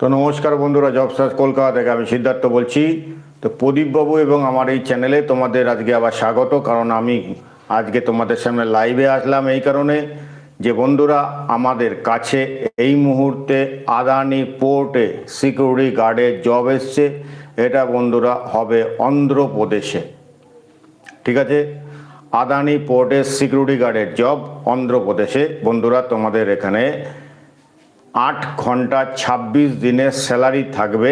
তো নমস্কার বন্ধুরা, জব সার্চ কলকাতা থেকে আমি সিদ্ধার্থ বলছি। তো প্রদীপবাবু এবং আমার এই চ্যানেলে তোমাদের আজকে আবার স্বাগত, কারণ আমি আজকে তোমাদের সামনে লাইভে আসলাম এই কারণে। যে বন্ধুরা, আমাদের কাছে এই মুহূর্তে আদানি পোর্টে সিকিউরিটি গার্ডের জব এসছে। এটা বন্ধুরা হবে অন্ধ্রপ্রদেশে। ঠিক আছে? আদানি পোর্টের সিকিউরিটি গার্ডের জব অন্ধ্রপ্রদেশে। বন্ধুরা, তোমাদের এখানে আট ঘণ্টা ২৬ দিনের স্যালারি থাকবে।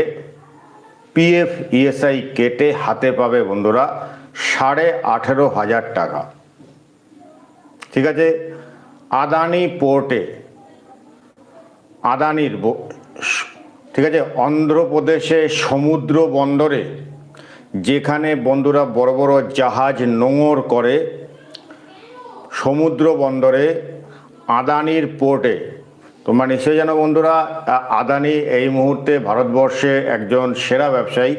পিএফ, ইএসআই কেটে হাতে পাবে বন্ধুরা সাড়ে আঠেরো হাজার টাকা। ঠিক আছে? আদানি পোর্টে, আদানির ঠিক আছে? অন্ধ্রপ্রদেশে সমুদ্র বন্দরে, যেখানে বন্ধুরা বড় বড় জাহাজ নোঙর করে, সমুদ্র বন্দরে আদানির পোর্টে তোমরা নিশ্চয়ই জানো বন্ধুরা আদানি এই মুহূর্তে ভারতবর্ষে একজন সেরা ব্যবসায়ী।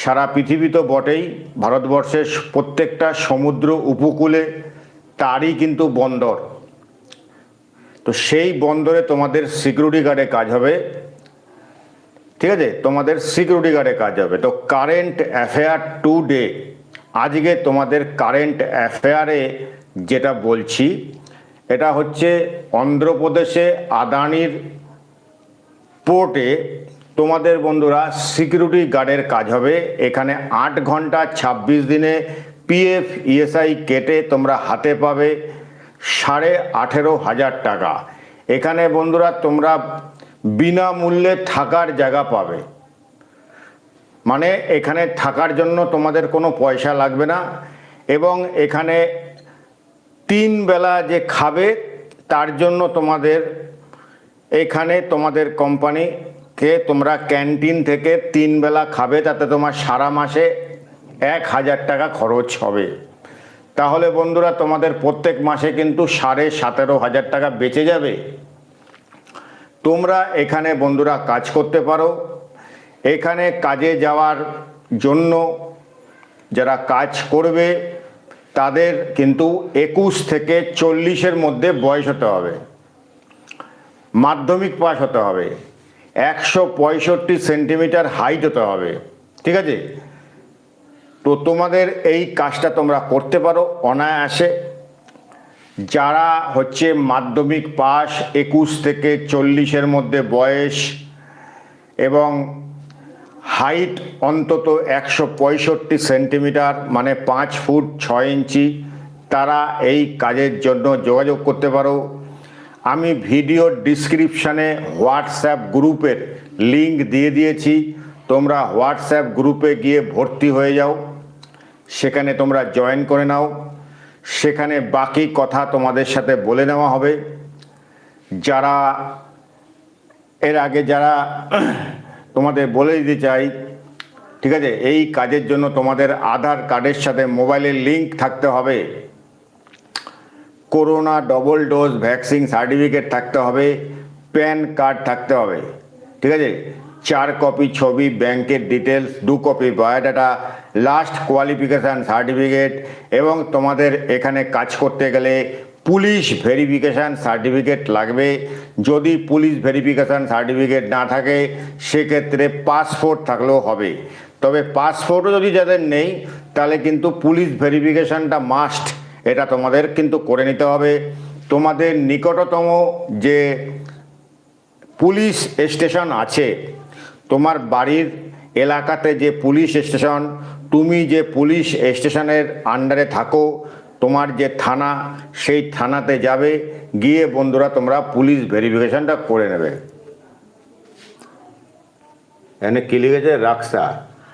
সারা পৃথিবী তো বটেই, ভারতবর্ষের প্রত্যেকটা সমুদ্র উপকূলে তারই কিন্তু বন্দর। তো সেই বন্দরে তোমাদের সিকিউরিটি গার্ডে কাজ হবে। ঠিক আছে? তোমাদের সিকিউরিটি গার্ডে কাজ হবে। তো কারেন্ট অ্যাফেয়ার টু ডে আজকে তোমাদের কারেন্ট অ্যাফেয়ারে যেটা বলছি এটা হচ্ছে অন্ধ্রপ্রদেশে আদানির পোর্টে। তোমাদের বন্ধুরা, সিকিউরিটি গার্ডের কাজ হবে। এখানে আট ঘণ্টা ২৬ দিনে পিএফ ইএসআই কেটে তোমরা হাতে পাবে সাড়ে আঠেরো হাজার টাকা। এখানে বন্ধুরা, তোমরা বিনামূল্যে থাকার জায়গা পাবে। মানে এখানে থাকার জন্য তোমাদের কোনো পয়সা লাগবে না। এবং এখানে তিন বেলা যে খাবে, তার জন্য তোমাদের এখানে তোমাদের কোম্পানিকে তোমরা ক্যান্টিন থেকে তিন বেলা খাবে, তাতে তোমার সারা মাসে এক হাজার টাকা খরচ হবে। তাহলে বন্ধুরা, তোমাদের প্রত্যেক মাসে কিন্তু সাড়ে সতেরো হাজার টাকা বেঁচে যাবে। তোমরা এখানে বন্ধুরা কাজ করতে পারো। এখানে কাজে যাওয়ার জন্য যারা কাজ করবে তাদের কিন্তু একুশ থেকে চল্লিশের মধ্যে বয়স হতে হবে। মাধ্যমিক পাস হতে হবে। একশো পঁয়ষট্টি সেন্টিমিটার হাইট হতে হবে। ঠিক আছে? তো তোমাদের এই কাজটা তোমরা করতে পারো অনায়াসে। যারা হচ্ছে মাধ্যমিক পাস একুশ থেকে চল্লিশের মধ্যে বয়স এবং হাইট অন্তত একশো পঁয়ষট্টি সেন্টিমিটার মানে পাঁচ ফুট ছয় ইঞ্চি। তারা এই কাজের জন্য যোগাযোগ করতে পারো। আমি ভিডিও ডিসক্রিপশানে হোয়াটসঅ্যাপ গ্রুপের লিংক দিয়ে দিয়েছি। তোমরা হোয়াটসঅ্যাপ গ্রুপে গিয়ে ভর্তি হয়ে যাও। সেখানে তোমরা জয়েন করে নাও। সেখানে বাকি কথা তোমাদের সাথে বলে নেওয়া হবে। যারা, এর আগে যারা তোমাদের বলে দিতে চাই, ঠিক আছে? এই কাজের জন্য তোমাদের আধার কার্ডের সাথে মোবাইলের লিংক থাকতে হবে। Corona double dose vaccine certificate থাকতে হবে, প্যান কার্ড থাকতে হবে, ঠিক আছে? চার কপি ছবি, ব্যাংকের ডিটেলস দু copy biodata last qualification certificate এবং তোমাদের এখানে কাজ করতে গেলে পুলিশ ভেরিফিকেশান সার্টিফিকেট লাগবে। যদি পুলিশ ভেরিফিকেশান সার্টিফিকেট না থাকে, সেক্ষেত্রে পাসপোর্ট থাকলেও হবে। তবে পাসপোর্টও যদি যাদের নেই, তাহলে কিন্তু পুলিশ ভেরিফিকেশানটা মাস্ট এটা তোমাদের কিন্তু করে নিতে হবে। তোমাদের নিকটতম যে পুলিশ স্টেশন আছে, তোমার বাড়ির এলাকাতে যে পুলিশ স্টেশন, তুমি যে পুলিশ স্টেশনের আন্ডারে থাকো তোমার যে থানা, সেই থানাতে যাবে, গিয়ে বন্ধুরা তোমরা পুলিশ ভেরিফিকেশনটা করে নেবে। এখানে কি লিখেছে? রাক্সা।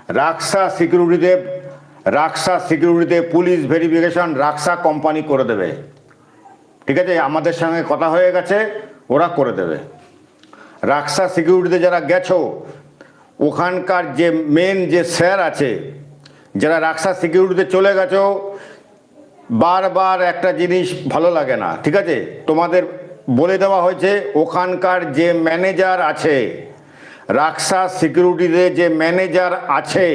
রাক্সা সিকিউরিটিতে রাক্সা সিকিউরিটিতে পুলিশ ভেরিফিকেশন রাক্সা কোম্পানি করে দেবে। ঠিক আছে? আমাদের সঙ্গে কথা হয়ে গেছে, ওরা করে দেবে। রাক্সা সিকিউরিটিতে যারা গেছো, ওখানকার যে মেন যে স্যার আছে, যারা রাক্সা সিকিউরিটিতে চলে গেছো বারবার একটা জিনিস ভালো লাগে না, ঠিক আছে? তোমাদের বলে দেওয়া হয়েছে, ওখানকার যে ম্যানেজার আছে রাক্সা সিকিউরিটিতে যে ম্যানেজার আছে,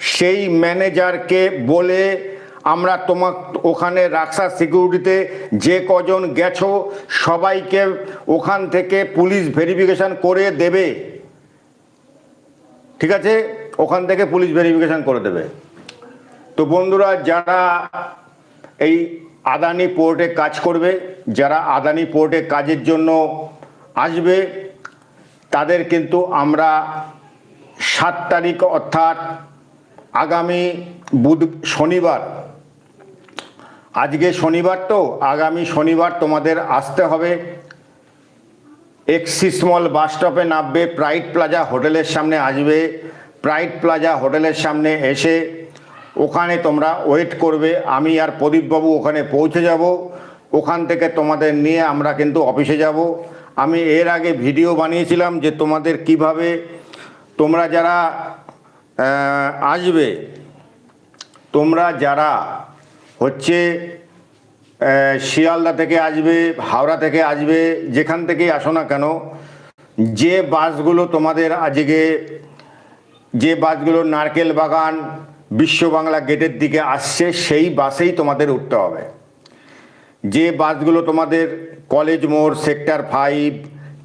সেই ম্যানেজারকে বলে আমরা তোমার ওখানে রাক্সা সিকিউরিটিতে যে কজন গেছো, সবাইকে ওখান থেকে পুলিশ ভেরিফিকেশন করে দেবে। ঠিক আছে? ওখান থেকে পুলিশ ভেরিফিকেশন করে দেবে। তো বন্ধুরা, যারা এই আদানি পোর্টে কাজ করবে, যারা আদানি পোর্টে কাজের জন্য আসবে, তাদের কিন্তু আমরা সাত তারিখ অর্থাৎ আগামী বুধ, শনিবার। আজকে শনিবার তো, আগামী শনিবার তোমাদের আসতে হবে। এক্সিস মল বাস স্টপে নামবে, প্রাইড প্লাজা হোটেলের সামনে আসবে। প্রাইড প্লাজা হোটেলের সামনে এসে ওখানে তোমরা ওয়েট করবে, আমি আর প্রদীপবাবু ওখানে পৌঁছে যাব। ওখান থেকে তোমাদের নিয়ে আমরা কিন্তু অফিসে যাব। আমি এর আগে ভিডিও বানিয়েছিলাম যে তোমাদের কীভাবে তোমরা যারা আসবে, তোমরা যারা হচ্ছে শিয়ালদা থেকে আসবে, হাওড়া থেকে আসবে, যেখান থেকেই আসো না কেন, যে বাসগুলো তোমাদের আজকে, যে বাসগুলো নারকেল বাগান বিশ্ব বাংলা গেটের দিকে আসছে, সেই বাসেই তোমাদের উঠতে হবে। যে বাসগুলো তোমাদের কলেজ মোড়, sector five,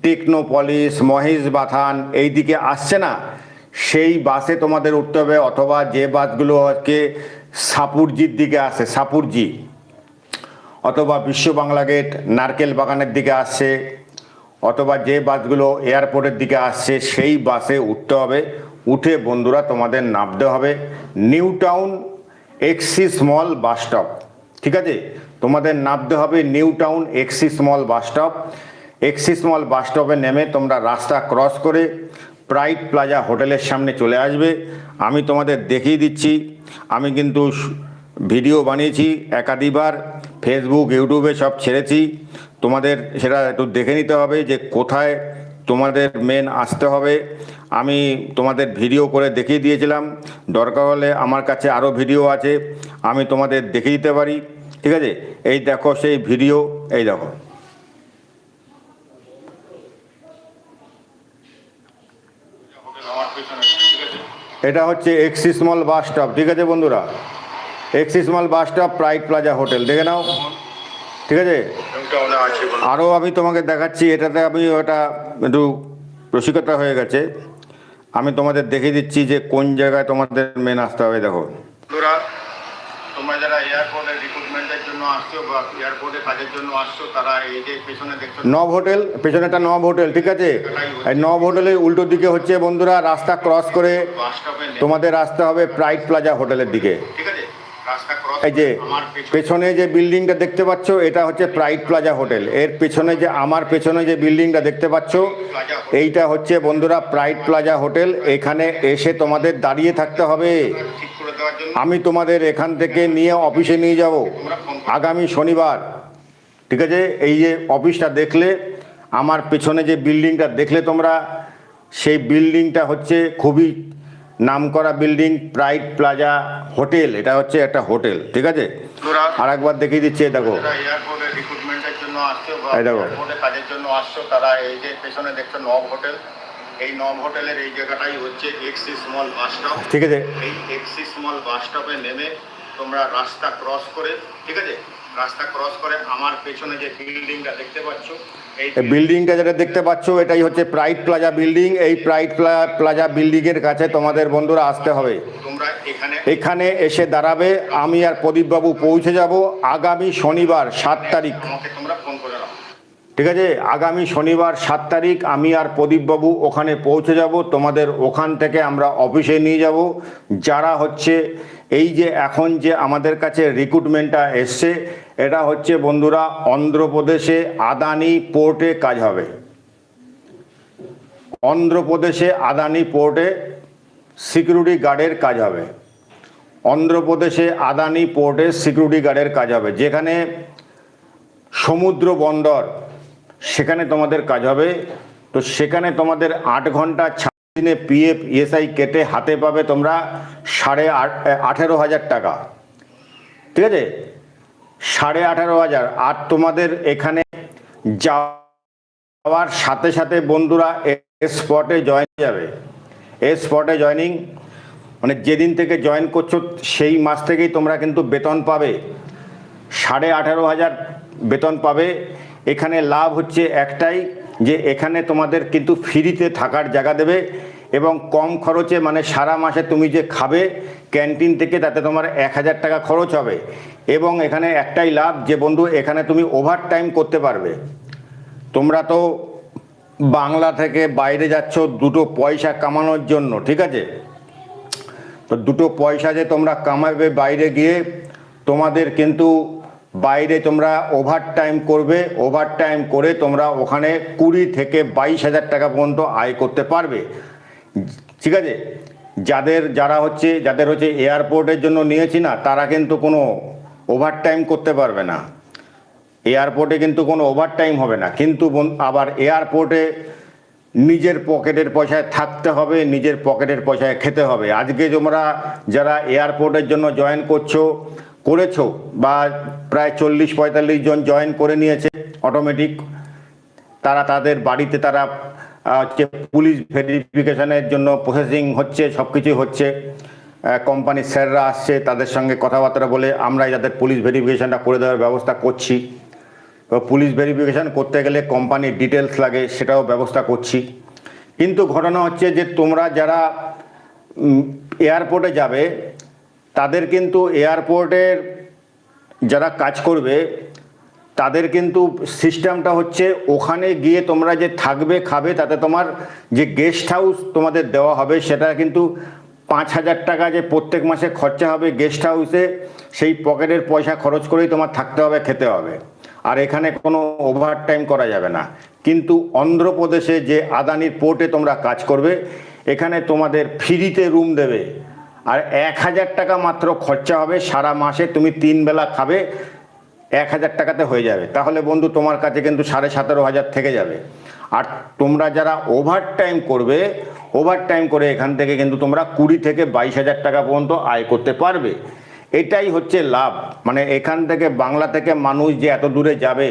Technopolis, Mahesh Bathan এই দিকে আসছে না, সেই বাসে তোমাদের উঠতে হবে, অথবা যে বাসগুলো হচ্ছে সাপুরজির দিকে আসে, সাপুরজি, অথবা বিশ্ব বাংলা গেট নারকেল বাগানের দিকে আসছে। অথবা যে বাসগুলো এয়ারপোর্টের দিকে আসছে, সেই বাসে উঠতে হবে। উঠে বন্ধুরা, তোমাদের নামতে হবে। New town Axis small bus stop. ঠিক আছে? তোমাদের নামতে হবে new town Axis small bus stop. Axis mall bus স্টপে নেমে তোমরা রাস্তা ক্রস করে প্রাইড প্লাজা হোটেলের সামনে চলে আসবে। আমি তোমাদের দেখিয়ে দিচ্ছি। আমি কিন্তু ভিডিও বানিয়েছি একাধিকবার। ফেসবুক, ইউটিউবে সব ছেড়েছি। তোমাদের সেটা একটু দেখে নিতে হবে যে কোথায় তোমাদের মেন আসতে হবে। আমি তোমাদের ভিডিও করে দেখিয়ে দিয়েছিলাম। দরকার হলে আমার কাছে আরও ভিডিও আছে, আমি তোমাদের দেখে দিতে পারি। ঠিক আছে? এই দেখো সেই ভিডিও এই দেখো। এটা হচ্ছে এক্সিস মল বাস স্টপ ঠিক আছে বন্ধুরা? Axis mall bus stop Pride Plaza hotel দেখে নাও। ঠিক আছে? আরও আমি তোমাকে দেখাচ্ছি এটাতে আমি ওটা একটু রসিকতা হয়ে গেছে। আমি তোমাদের দেখিয়ে দিচ্ছি যে কোন জায়গায় তোমাদের মেন আসতে হবে দেখো। বন্ধুরা তোমরা যারা এয়ারপোর্টে রিক্রুটমেন্টের জন্য আসছো বা এয়ারপোর্টে কাজের জন্য আসছো তারা এই যে পেছনে দেখছ নব হোটেল নব হোটেল ঠিক আছে? এই নব হোটেলের উল্টো দিকে হচ্ছে বন্ধুরা রাস্তা ক্রস করে তোমাদের আসতে হবে প্রাইড প্লাজা হোটেলের দিকে। ঠিক আছে? এই যে পেছনে যে বিল্ডিংটা দেখতে পাচ্ছ এটা হচ্ছে প্রাইড প্লাজা হোটেল এর পেছনে যে আমার পেছনে যে বিল্ডিংটা দেখতে পাচ্ছ এইটা হচ্ছে বন্ধুরা প্রাইড প্লাজা হোটেল এখানে এসে তোমাদের দাঁড়িয়ে থাকতে হবে। আমি তোমাদের এখান থেকে নিয়ে অফিসে নিয়ে যাব। আগামী শনিবার। ঠিক আছে? এই যে অফিসটা দেখলে আমার পেছনে যে বিল্ডিংটা দেখলে তোমরা সেই বিল্ডিংটা হচ্ছে খুবই নামকরা বিল্ডিং প্রাইড প্লাজা হোটেল এটা হচ্ছে একটা হোটেল ঠিক আছে? আর একবার দেখিয়ে দিচ্ছি দেখো। রিক্রুটমেন্টের জন্য আসছো কাজের জন্য আসছো তারা এই যে পেছনে দেখছ নব হোটেল এই নব হোটেলের এই জায়গাটাই হচ্ছে এক্সিস মল বাস স্টপ ঠিক আছে। এই এক্সিস মল বাস স্টপে নেমে তোমরা রাস্তা ক্রস করে ঠিক আছে? রাস্তা ক্রস করে আমার পেছনে যে বিল্ডিংটা দেখতে পাচ্ছ এই বিল্ডিংটা যেটা দেখতে পাচ্ছ এটাই হচ্ছে প্রাইড প্লাজা বিল্ডিং এই প্রাইড প্লাজা বিল্ডিংয়ের কাছে তোমাদের বন্ধুরা আসতে হবে। তোমরা এখানে এখানে এসে দাঁড়াবে। আমি আর প্রদীপবাবু পৌঁছে যাব আগামী শনিবার সাত তারিখ। আমাকে তোমরা ফোন করে ঠিক আছে? আগামী শনিবার সাত তারিখ আমি আর প্রদীপবাবু ওখানে পৌঁছে যাব। তোমাদের ওখান থেকে আমরা অফিসে নিয়ে যাব। যারা হচ্ছে এই যে এখন যে আমাদের কাছে রিক্রুটমেন্টটা এসছে এটা হচ্ছে বন্ধুরা অন্ধ্রপ্রদেশে আদানি পোর্টে কাজ হবে। অন্ধ্রপ্রদেশে আদানি পোর্টে সিকিউরিটি গার্ডের কাজ হবে। অন্ধ্রপ্রদেশে আদানি পোর্টে সিকিউরিটি গার্ডের কাজ হবে। যেখানে সমুদ্র বন্দর, সেখানে তোমাদের কাজ হবে। তো সেখানে তোমাদের আট ঘণ্টা দিনে পিএফ ইএসআই কেটে হাতে পাবে তোমরা সাড়ে আট আঠেরো হাজার টাকা। ঠিক আছে? সাড়ে আঠারো হাজার। আর তোমাদের এখানে যাওয়ার সাথে সাথে বন্ধুরা স্পটে জয়েন যাবে। এ স্পটে জয়নিং মানে যেদিন থেকে জয়েন করছ, সেই মাস থেকেই তোমরা কিন্তু বেতন পাবে। সাড়ে আঠারো হাজার বেতন পাবে। এখানে লাভ হচ্ছে একটাই, যে এখানে তোমাদের কিন্তু ফ্রিতে থাকার জায়গা দেবে। এবং কম খরচে মানে সারা মাসে তুমি যে খাবে ক্যান্টিন থেকে তাতে তোমার এক হাজার টাকা খরচ হবে। এবং এখানে একটাই লাভ যে বন্ধু, এখানে তুমি ওভার টাইম করতে পারবে। তোমরা তো বাংলা থেকে বাইরে যাচ্ছ দুটো পয়সা কামানোর জন্য, ঠিক আছে? তো দুটো পয়সা যে তোমরা কামাবে বাইরে গিয়ে, তোমাদের কিন্তু বাইরে তোমরা ওভার টাইম করবে ওভার টাইম করে তোমরা ওখানে কুড়ি থেকে বাইশ হাজার টাকা পর্যন্ত আয় করতে পারবে। ঠিক আছে? যাদের, যারা হচ্ছে, যাদের হচ্ছে এয়ারপোর্টের জন্য নিয়েছি না, তারা কিন্তু কোনো ওভার টাইম করতে পারবে না। এয়ারপোর্টে কিন্তু কোনো ওভার টাইম হবে না। কিন্তু আবার এয়ারপোর্টে নিজের পকেটের পয়সায় থাকতে হবে, নিজের পকেটের পয়সায় খেতে হবে। আজকে তোমরা যারা এয়ারপোর্টের জন্য জয়েন করছ, করেছ, বা প্রায় চল্লিশ পঁয়তাল্লিশ জন জয়েন করে নিয়েছে অটোমেটিক তারা তাদের বাড়িতে তারা হচ্ছে পুলিশ ভেরিফিকেশনের জন্য প্রসেসিং হচ্ছে সব কিছুই হচ্ছে কোম্পানির স্যাররা আসছে, তাদের সঙ্গে কথাবার্তা বলে আমরাই যাদের পুলিশ ভেরিফিকেশনটা করে দেওয়ার ব্যবস্থা করছি। তো পুলিশ ভেরিফিকেশন করতে গেলে কোম্পানির ডিটেলস লাগে, সেটাও ব্যবস্থা করছি। কিন্তু ঘটনা হচ্ছে যে তোমরা যারা এয়ারপোর্টে যাবে, তাদের কিন্তু এয়ারপোর্টের যারা কাজ করবে তাদের কিন্তু সিস্টেমটা হচ্ছে ওখানে গিয়ে তোমরা যে থাকবে, খাবে, তাতে তোমার যে গেস্ট হাউস তোমাদের দেওয়া হবে, সেটা কিন্তু পাঁচ হাজার টাকা যে প্রত্যেক মাসে খরচা হবে গেস্ট হাউসে সেই পকেটের পয়সা খরচ করেই তোমার থাকতে হবে, খেতে হবে। আর এখানে কোনো ওভার টাইম করা যাবে না। কিন্তু অন্ধ্রপ্রদেশে যে আদানির পোর্টে তোমরা কাজ করবে, এখানে তোমাদের ফ্রিতে রুম দেবে। আর এক হাজার টাকা মাত্র খরচা হবে, সারা মাসে তুমি তিন বেলা খাবে এক হাজার টাকাতে হয়ে যাবে। তাহলে বন্ধু, তোমার কাছে কিন্তু সাড়ে সতেরো হাজার থেকে যাবে। আর তোমরা যারা ওভার টাইম করবে ওভার টাইম করে এখান থেকে কিন্তু তোমরা কুড়ি থেকে বাইশ হাজার টাকা পর্যন্ত আয় করতে পারবে। এটাই হচ্ছে লাভ। মানে এখান থেকে বাংলা থেকে মানুষ যে এত দূরে যাবে,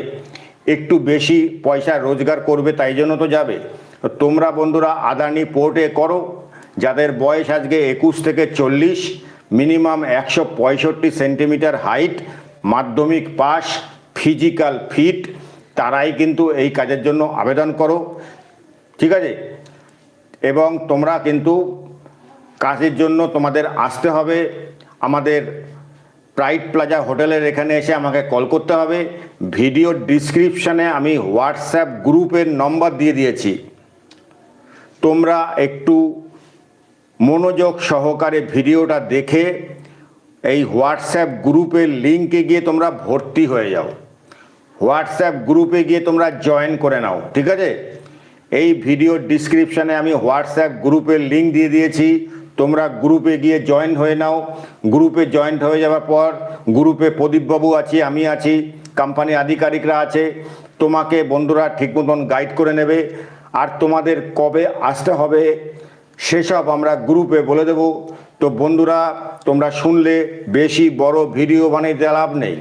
একটু বেশি পয়সা রোজগার করবে তাই জন্য তো যাবে। তোমরা বন্ধুরা আদানি পোর্টে করো। যাদের বয়স আজকে একুশ থেকে চল্লিশ, মিনিমাম একশো পঁয়ষট্টি সেন্টিমিটার হাইট মাধ্যমিক পাস ফিজিক্যাল ফিট তারাই কিন্তু এই কাজের জন্য আবেদন করো। ঠিক আছে? এবং তোমরা কিন্তু কাজের জন্য তোমাদের আসতে হবে। আমাদের প্রাইড প্লাজা হোটেলের এখানে এসে আমাকে কল করতে হবে। ভিডিও ডিসক্রিপশানে আমি হোয়াটসঅ্যাপ গ্রুপের নম্বর দিয়ে দিয়েছি। তোমরা একটু মনোযোগ সহকারে ভিডিওটা দেখে এই হোয়াটসঅ্যাপ গ্রুপের লিঙ্কে গিয়ে তোমরা ভর্তি হয়ে যাও। হোয়াটসঅ্যাপ গ্রুপে গিয়ে তোমরা জয়েন করে নাও, ঠিক আছে? এই ভিডিও ডিসক্রিপশানে আমি হোয়াটসঅ্যাপ গ্রুপের লিঙ্ক দিয়ে দিয়েছি। তোমরা গ্রুপে গিয়ে জয়েন হয়ে নাও। গ্রুপে জয়েন্ট হয়ে যাওয়ার পর গ্রুপে প্রদীপবাবু আছি, আমি আছি, কোম্পানি আধিকারিকরা আছে। তোমাকে বন্ধুরা ঠিক মতন গাইড করে নেবে। আর তোমাদের কবে আসতে হবে, সেসব আমরা গ্রুপে বলে দেব। তো বন্ধুরা, তোমরা শুনলে বেশি বড় ভিডিও বানিয়ে লাভ নেই।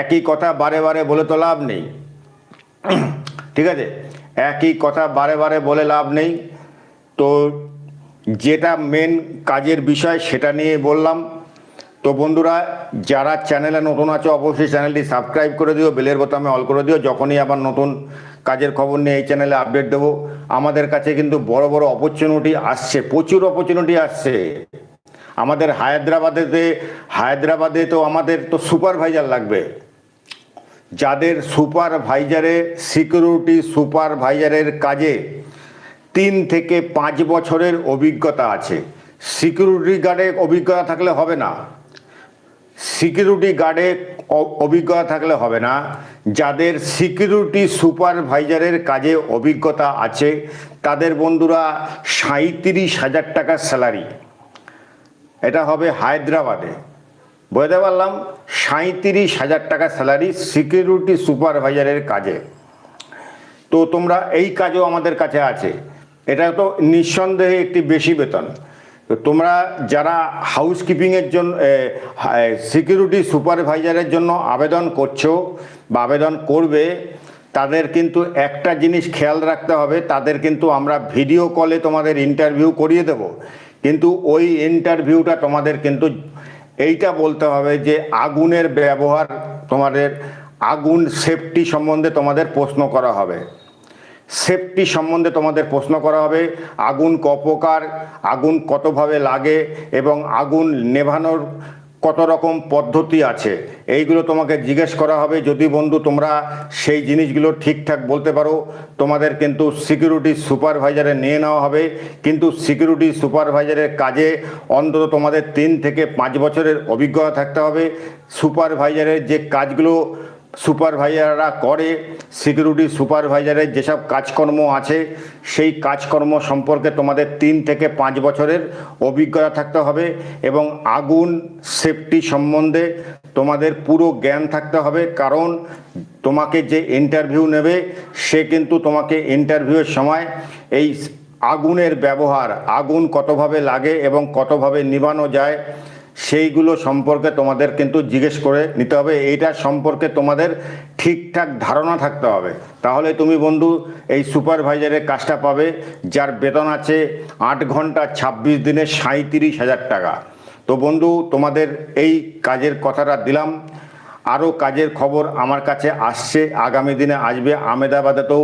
একই কথা বারে বারে বলে তো লাভ নেই। ঠিক আছে? একই কথা বারে বারে বলে লাভ নেই। তো যেটা মেন কাজের বিষয় সেটা নিয়ে বললাম। তো বন্ধুরা, যারা চ্যানেলে নতুন আছে, অবশ্যই চ্যানেলটি সাবস্ক্রাইব করে দিও বেলের বোতামে অল করে দিও। যখনই আবার নতুন কাজের খবর নিয়ে এই চ্যানেলে আপডেট দেবো। আমাদের কাছে কিন্তু বড় বড় অপরচুনিটি আসছে, প্রচুর অপরচুনিটি আসছে। আমাদের হায়দ্রাবাদেতে, হায়দ্রাবাদে তো আমাদের তো সুপারভাইজার লাগবে। যাদের সুপারভাইজারে সিকিউরিটি সুপারভাইজারের কাজে তিন থেকে পাঁচ বছরের অভিজ্ঞতা আছে। সিকিউরিটি গার্ডে অভিজ্ঞতা থাকলে হবে না। সিকিউরিটি গার্ডে অভিজ্ঞতা থাকলে হবে না। যাদের সিকিউরিটি সুপারভাইজারের কাজে অভিজ্ঞতা আছে, তাদের বন্ধুরা সাঁত্রিশ হাজার টাকার স্যালারি। এটা হবে হায়দ্রাবাদে। বুঝতে পারলাম সাঁত্রিশ হাজার টাকা স্যালারি সিকিউরিটি সুপারভাইজারের কাজে। তো তোমরা এই কাজও আমাদের কাছে আছে। এটা তো নিঃসন্দেহে একটি বেশি বেতন। তো তোমরা যারা হাউসকিপিংয়ের জন্য সিকিউরিটি সুপারভাইজারের জন্য আবেদন করছ বা আবেদন করবে, তাদের কিন্তু একটা জিনিস খেয়াল রাখতে হবে, তাদের কিন্তু আমরা ভিডিও কলে তোমাদের ইন্টারভিউ করিয়ে দেব। কিন্তু ওই ইন্টারভিউটা তোমাদের কিন্তু এইটা বলতে হবে যে আগুনের ব্যবহার তোমাদের, আগুন সেফটি সম্বন্ধে তোমাদের প্রশ্ন করা হবে। সেফটি সম্বন্ধে তোমাদের প্রশ্ন করা হবে। আগুন কপকার, আগুন কতভাবে লাগে এবং আগুন নেভানোর কত রকম পদ্ধতি আছে? এইগুলো তোমাকে জিজ্ঞেস করা হবে। যদি বন্ধু তোমরা সেই জিনিসগুলো ঠিকঠাক বলতে পারো, তোমাদের কিন্তু সিকিউরিটি সুপারভাইজারে নিয়ে নেওয়া হবে। কিন্তু সিকিউরিটি সুপারভাইজারের কাজে অন্তত তোমাদের তিন থেকে পাঁচ বছরের অভিজ্ঞতা থাকতে হবে। সুপারভাইজারের যে কাজগুলো সুপারভাইজাররা করে, সিকিউরিটি সুপারভাইজারের যেসব কাজকর্ম আছে, সেই কাজকর্ম সম্পর্কে তোমাদের তিন থেকে পাঁচ বছরের অভিজ্ঞতা থাকতে হবে এবং আগুন, সেফটি সম্বন্ধে তোমাদের পুরো জ্ঞান থাকতে হবে। কারণ তোমাকে যে ইন্টারভিউ নেবে, সে কিন্তু তোমাকে ইন্টারভিউয়ের সময় এই আগুনের ব্যবহার, আগুন কতভাবে লাগে এবং কতভাবে নিভানো যায় সেইগুলো সম্পর্কে তোমাদের কিন্তু জিজ্ঞেস করে নিতে হবে। এইটা সম্পর্কে তোমাদের ঠিকঠাক ধারণা থাকতে হবে। তাহলে তুমি বন্ধু, এই সুপারভাইজারের কাজটা পাবে, যার বেতন আছে আট ঘণ্টা ছাব্বিশ দিনে সাঁত্রিশ হাজার টাকা। তো বন্ধু, তোমাদের এই কাজের কথাটা দিলাম। আরও কাজের খবর আমার কাছে আসছে, আগামী দিনে আসবে। আমেদাবাদেতেও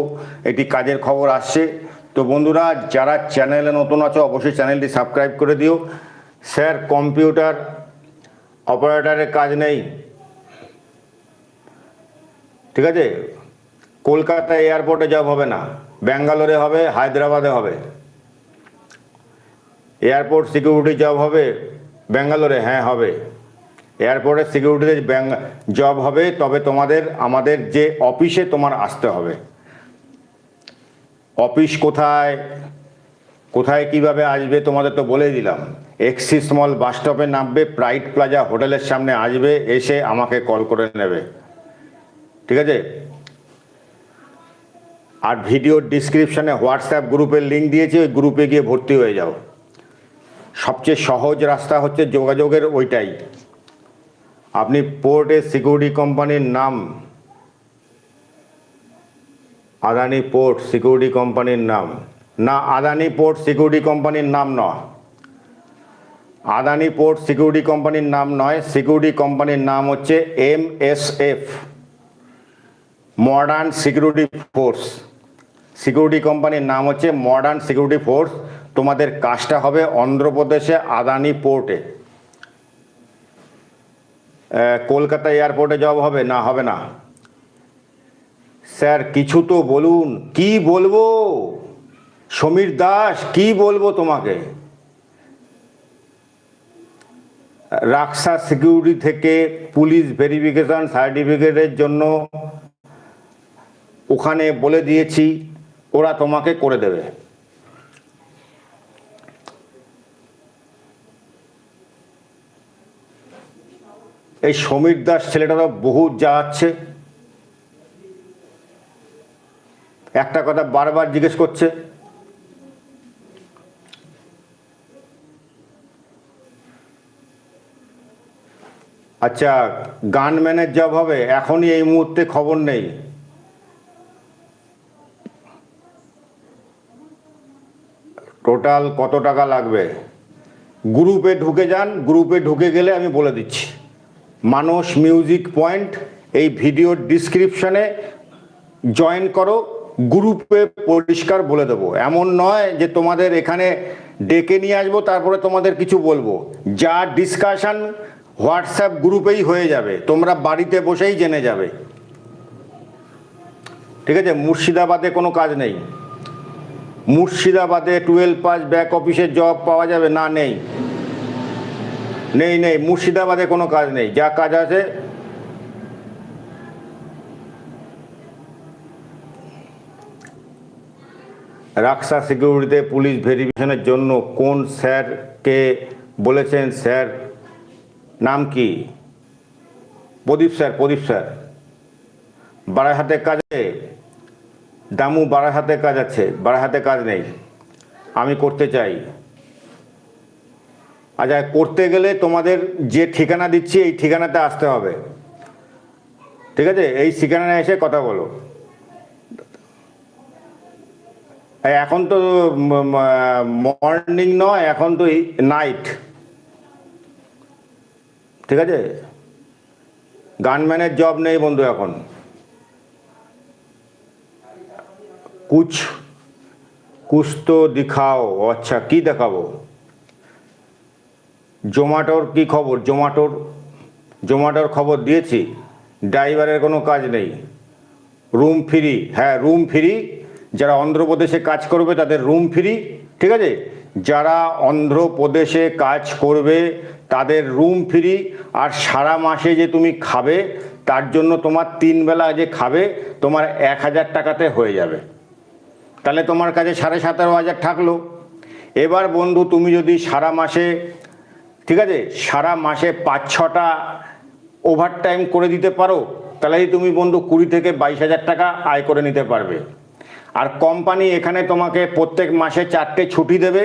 এটি কাজের খবর আসছে। তো বন্ধুরা, যারা চ্যানেলে নতুন আছো, অবশ্যই চ্যানেলটি সাবস্ক্রাইব করে দিও। স্যার, কম্পিউটার অপারেটরের কাজ নেই। ঠিক আছে? কলকাতা এয়ারপোর্টে জব হবে না, ব্যাঙ্গালোরে হবে, হায়দ্রাবাদে হবে। এয়ারপোর্ট সিকিউরিটি জব হবে, ব্যাঙ্গালোরে হ্যাঁ হবে। এয়ারপোর্টের সিকিউরিটিতে জব হবে, তবে তোমাদের, আমাদের যে অফিসে তোমার আসতে হবে। অফিস কোথায় কোথায় কীভাবে আসবে তোমাদের তো বলে দিলাম। এক্সিস মল বাস স্টপে নামবে, প্রাইড প্লাজা হোটেলের সামনে আসবে, এসে আমাকে কল করে নেবে। ঠিক আছে? আর ভিডিওর ডিসক্রিপশনে হোয়াটসঅ্যাপ গ্রুপের লিঙ্ক দিয়েছি, ওই গ্রুপে গিয়ে ভর্তি হয়ে যাও। সবচেয়ে সহজ রাস্তা হচ্ছে যোগাযোগের ওইটাই। আপনি পোর্টে সিকিউরিটি কোম্পানির নাম, আদানি পোর্ট সিকিউরিটি কোম্পানির নাম। না, আদানি পোর্ট সিকিউরিটি কোম্পানির নাম নয়। আদানি পোর্ট সিকিউরিটি কোম্পানির নাম নয়, সিকিউরিটি কোম্পানির নাম হচ্ছে M S F modern security force. Security কোম্পানির নাম হচ্ছে মডার্ন সিকিউরিটি ফোর্স। তোমাদের কাজটা হবে অন্ধ্রপ্রদেশে আদানি পোর্টে। কলকাতা এয়ারপোর্টে জব হবে? না হবে না। স্যার, কিছু তো বলুন। কি বলব? সমীর দাস, কি বলব তোমাকে? রাক্সা সিকিউরিটি থেকে পুলিশ ভেরিফিকেশন সার্টিফিকেটের জন্য ওখানে বলে দিয়েছি, ওরা তোমাকে করে দেবে। এই সমীর দাস ছেলেটারও বহুত যাচ্ছে একটা কথা বারবার জিজ্ঞেস করছে আচ্ছা গানম্যানের জব হবে, এখনই এই মুহূর্তে খবর নেই। টোটাল কত টাকা লাগবে? গ্রুপে ঢুকে যান গ্রুপে ঢুকে গেলে আমি বলে দিচ্ছি। মানস মিউজিক পয়েন্ট এই ভিডিওর ডিসক্রিপশনে জয়েন করো গ্রুপে পরিষ্কার বলে দেবো। এমন নয় যে তোমাদের এখানে ডেকে নিয়ে আসব, তারপরে তোমাদের কিছু বলব। যা ডিসকাশন হোয়াটসঅ্যাপ গ্রুপেই হয়ে যাবে। তোমরা বাড়িতে বসেই জেনে যাবে। ঠিক আছে? মুর্শিদাবাদে কোনো কাজ নেই। মুর্শিদাবাদে টুয়েলভ পাস ব্যাক অফিসে জব পাওয়া যাবে? না, নেই। নেই নেই। মুর্শিদাবাদে কোনো কাজ নেই। যা কাজ আছে, রাক্সা সিকিউরিটিতে পুলিশ ভেরিফিকেশনের জন্য কোন স্যারকে বলেছেন? স্যার নাম কি? প্রদীপ স্যার প্রদীপ স্যার। বারাহাতে কাজে দামু বারাহাতে কাজ আছে। বারাহাতে কাজ নেই। আমি করতে চাই। আচ্ছা করতে গেলে তোমাদের যে ঠিকানা দিচ্ছি, এই ঠিকানাতে আসতে হবে। ঠিক আছে? এই ঠিকানায় এসে কথা বলো। এখন তো মর্নিং নয়, এখন তো নাইট ঠিক আছে? গানম্যানের জব নেই বন্ধু এখন। কুচ কুছ তো দিখাও আচ্ছা কি দেখাবো? জোম্যাটোর কি খবর? জোম্যাটোর জোম্যাটোর খবর দিয়েছি। ড্রাইভারের কোনো কাজ নেই। রুম ফ্রি হ্যাঁ রুম ফ্রি। যারা অন্ধ্রপ্রদেশে কাজ করবে তাদের রুম ফ্রি, ঠিক আছে? যারা অন্ধ্রপ্রদেশে কাজ করবে, তাদের রুম ফ্রি আর সারা মাসে যে তুমি খাবে, তার জন্য তোমার তিন বেলা যে খাবে, তোমার এক হাজার টাকাতে হয়ে যাবে। তাহলে তোমার কাছে সাড়ে সতেরো হাজার থাকল। এবার বন্ধু, তুমি যদি সারা মাসে, ঠিক আছে, সারা মাসে পাঁচ ছটা ওভার টাইম করে দিতে পারো তাহলেই তুমি বন্ধু কুড়ি থেকে বাইশ হাজার টাকা আয় করে নিতে পারবে। আর কোম্পানি এখানে তোমাকে প্রত্যেক মাসে চারটে ছুটি দেবে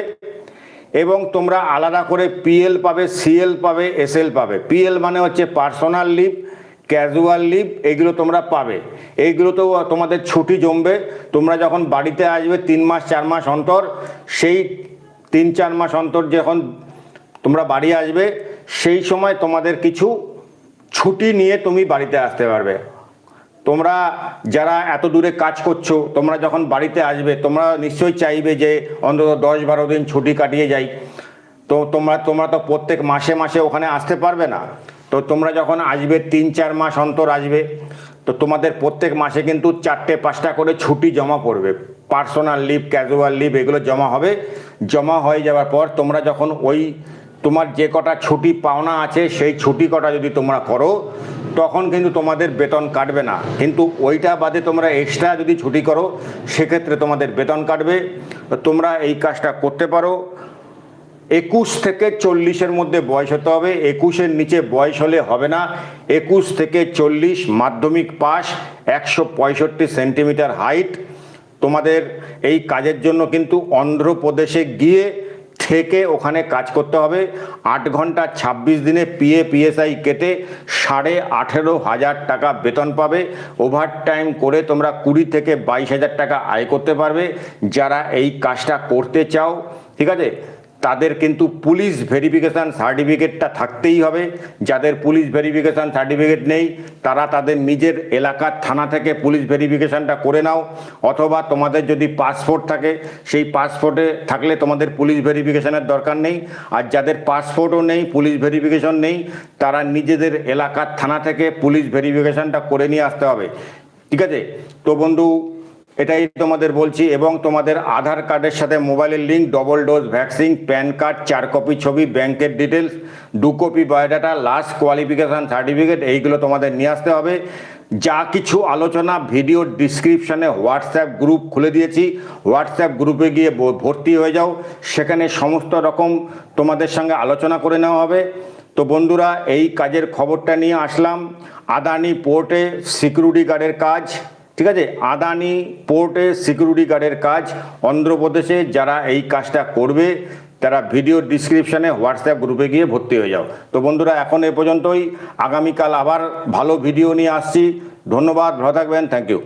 এবং তোমরা আলাদা করে পিএল পাবে সিএল পাবে এসএল পাবে। পিএল মানে হচ্ছে পার্সোনাল লিভ ক্যাজুয়াল লিভ এইগুলো তোমরা পাবে। এইগুলোতেও তোমাদের ছুটি জমবে। তোমরা যখন বাড়িতে আসবে তিন মাস, চার মাস অন্তর, সেই তিন, চার মাস অন্তর যখন তোমরা বাড়ি আসবে, সেই সময় তোমাদের কিছু ছুটি নিয়ে তুমি বাড়িতে আসতে পারবে। তোমরা যারা এত দূরে কাজ করছ, তোমরা যখন বাড়িতে আসবে, তোমরা নিশ্চয়ই চাইবে যে অন্তত দশ বারো দিন ছুটি কাটিয়ে যাই। তো তোমরা তোমরা তো প্রত্যেক মাসে মাসে ওখানে আসতে পারবে না। তো তোমরা যখন আসবে, তিন চার মাস অন্তর আসবে, তো তোমাদের প্রত্যেক মাসে কিন্তু চারটে পাঁচটা করে ছুটি জমা পড়বে। পার্সোনাল লিভ, ক্যাজুয়াল লিভ, এগুলো জমা হবে। জমা হয়ে যাওয়ার পর তোমরা যখন ওই তোমার যে কটা ছুটি পাওনা আছে, সেই ছুটি কটা যদি তোমরা করো, তখন কিন্তু তোমাদের বেতন কাটবে না। কিন্তু ওইটা বাদে তোমরা এক্সট্রা যদি ছুটি করো, সেক্ষেত্রে তোমাদের বেতন কাটবে। তোমরা এই কাজটা করতে পারো। একুশ থেকে চল্লিশের মধ্যে বয়স হতে হবে। একুশের নিচে বয়স হলে হবে না। একুশ থেকে চল্লিশ মাধ্যমিক পাস, একশো পঁয়ষট্টি সেন্টিমিটার হাইট। তোমাদের এই কাজের জন্য কিন্তু অন্ধ্রপ্রদেশে গিয়ে থেকে ওখানে কাজ করতে হবে। আট ঘণ্টা ২৬ দিনে পিএ, পিএসআই কেটে সাড়ে আঠেরো হাজার টাকা বেতন পাবে। ওভার টাইম করে তোমরা কুড়ি থেকে বাইশ হাজার টাকা আয় করতে পারবে। যারা এই কাজটা করতে চাও, ঠিক আছে? তাদের কিন্তু পুলিশ ভেরিফিকেশান সার্টিফিকেটটা থাকতেই হবে। যাদের পুলিশ ভেরিফিকেশান সার্টিফিকেট নেই, তারা তাদের নিজের এলাকার থানা থেকে পুলিশ ভেরিফিকেশানটা করে নাও। অথবা তোমাদের যদি পাসপোর্ট থাকে, সেই পাসপোর্টে থাকলে তোমাদের পুলিশ ভেরিফিকেশানের দরকার নেই। আর যাদের পাসপোর্টও নেই, পুলিশ ভেরিফিকেশন নেই, তারা নিজেদের এলাকার থানা থেকে পুলিশ ভেরিফিকেশানটা করে নিয়ে আসতে হবে। ঠিক আছে? তো বন্ধু এটাই তোমাদের বলছি এবং তোমাদের আধার কার্ডের সাথে মোবাইলের link double dose vaccine PAN card চার কপি ছবি, ব্যাংকের ডিটেলস দু copy biodata last qualification certificate এইগুলো তোমাদের নিয়ে আসতে হবে। যা কিছু আলোচনা ভিডিও ডিসক্রিপশানে হোয়াটসঅ্যাপ গ্রুপ খুলে দিয়েছি। হোয়াটসঅ্যাপ গ্রুপে গিয়ে ভর্তি হয়ে যাও। সেখানে সমস্ত রকম তোমাদের সঙ্গে আলোচনা করে নেওয়া হবে। তো বন্ধুরা, এই কাজের খবরটা নিয়ে আসলাম। আদানি পোর্টে সিকিউরিটি গার্ডের কাজ। ঠিক আছে? আদানি পোর্টে সিকিউরিটি গার্ডের কাজ। অন্ধ্রপ্রদেশে যারা এই কাজটা করবে, তারা ভিডিও ডিসক্রিপশানে হোয়াটসঅ্যাপ গ্রুপে গিয়ে ভর্তি হয়ে যাও। তো বন্ধুরা, এখন এ পর্যন্তই। আগামীকাল আবার ভালো ভিডিও নিয়ে আসছি। ধন্যবাদ, ভালো থাকবেন। Thank you